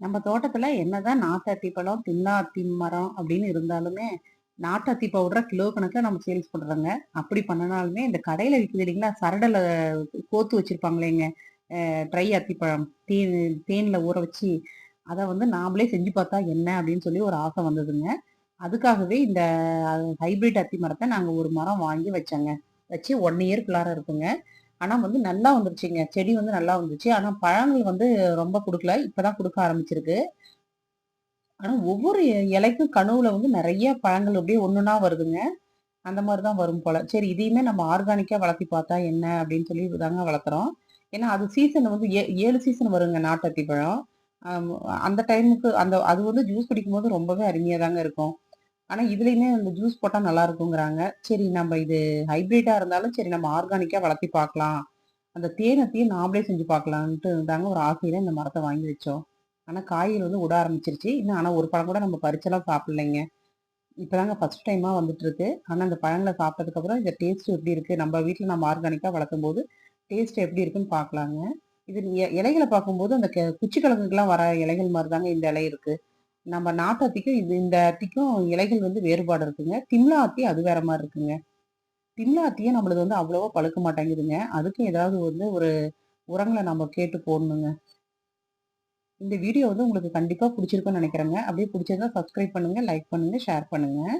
நம்ம தோட்டத்துல என்னதான் நாட்டு அத்தி பழம், தின்னாத்தி மரம் அப்படின்னு இருந்தாலுமே, நாட்டு அத்தி கிலோ கணக்குல நம்ம சேல்ஸ் பண்றோங்க. அப்படி பண்ணனாலுமே இந்த கடையில விக்குது இல்லைங்களா? சரடுல கோத்து வச்சிருப்பாங்களேங்க. ட்ரை அத்திப்பழம். தேன் தேன்ல ஊற வச்சு, அதை வந்து நாமளே செஞ்சு பார்த்தா என்ன அப்படின்னு சொல்லி ஒரு ஆசை வந்ததுங்க. அதுக்காகவே இந்த ஹைபிரிட் அத்தி மரத்தை நாங்க ஒரு மரம் வாங்கி வச்சோங்க. வச்சு ஒன் இயர்க்குள்ளார இருக்குங்க. ஆனால் வந்து நல்லா வந்துருச்சுங்க. செடி வந்து நல்லா வந்துச்சு. ஆனால் பழங்கள் வந்து ரொம்ப கொடுக்கல இப்போ தான் கொடுக்க ஆரம்பிச்சிருக்கு. ஆனால் ஒவ்வொரு இலைக்கும் கனவுல வந்து நிறைய பழங்கள் அப்படியே ஒன்றுன்னா வருதுங்க. அந்த மாதிரி தான் வரும் போல. சரி இதையுமே நம்ம ஆர்கானிக்காக வளர்த்தி பார்த்தா என்ன அப்படின்னு சொல்லி தாங்க வளர்க்குறோம். ஏன்னா அது சீசன் வந்து ஏ ஏழு சீசன் வருங்க நாட்டத்தி பழம் அந்த டைமுக்கு அந்த அது வந்து ஜூஸ் குடிக்கும்போது ரொம்பவே அருமையாக தாங்க இருக்கும். ஆனால் இதுலேயுமே அந்த ஜூஸ் போட்டால் நல்லா இருக்குங்கிறாங்க. சரி நம்ம இது ஹைப்ரிட்டாக இருந்தாலும் சரி நம்ம ஆர்கானிக்காக வளர்த்தி பார்க்கலாம். அந்த தேனத்தையும் நாமளே செஞ்சு பார்க்கலான்ட்டு இருந்தாங்க ஒரு ஆசையில் இந்த மரத்தை வாங்கி வச்சோம். ஆனால் காய்கள் வந்து விட ஆரம்பிச்சிருச்சு இன்னும் ஆனால் ஒரு பழம் கூட நம்ம பறிச்செல்லாம் இப்போ தாங்க ஃபர்ஸ்ட் டைமாக வந்துட்டுருக்கு. ஆனால் அந்த பழங்களை சாப்பிட்டதுக்கப்புறம் இந்த டேஸ்ட்டு எப்படி இருக்குது நம்ம வீட்டில் நம்ம ஆர்கானிக்கா வளர்க்கும்போது டேஸ்ட் எப்படி இருக்குன்னு பார்க்கலாங்க. இது எ பார்க்கும்போது அந்த குச்சி கிழங்குக்கெலாம் வர இலைகள் மாதிரி தாங்க இந்த இலை இருக்குது நம்ம நாட்டாத்திக்கும் இது இந்த அத்திக்கும் இலைகள் வந்து வேறுபாடு இருக்குங்க. திம்லா அத்தி அது வேற மாதிரி இருக்குங்க. திம்லா அத்தியும் நம்மளது வந்து அவ்வளவா பழுக்க மாட்டேங்குதுங்க. அதுக்கும் ஏதாவது வந்து ஒரு உரங்களை நம்ம கேட்டு போடணுங்க. இந்த வீடியோ வந்து உங்களுக்கு கண்டிப்பாக பிடிச்சிருக்குன்னு நினைக்கிறேங்க அப்படியே பிடிச்சிருந்தா சப்ஸ்கிரைப் பண்ணுங்க, லைக் பண்ணுங்கள் ஷேர் பண்ணுங்கள்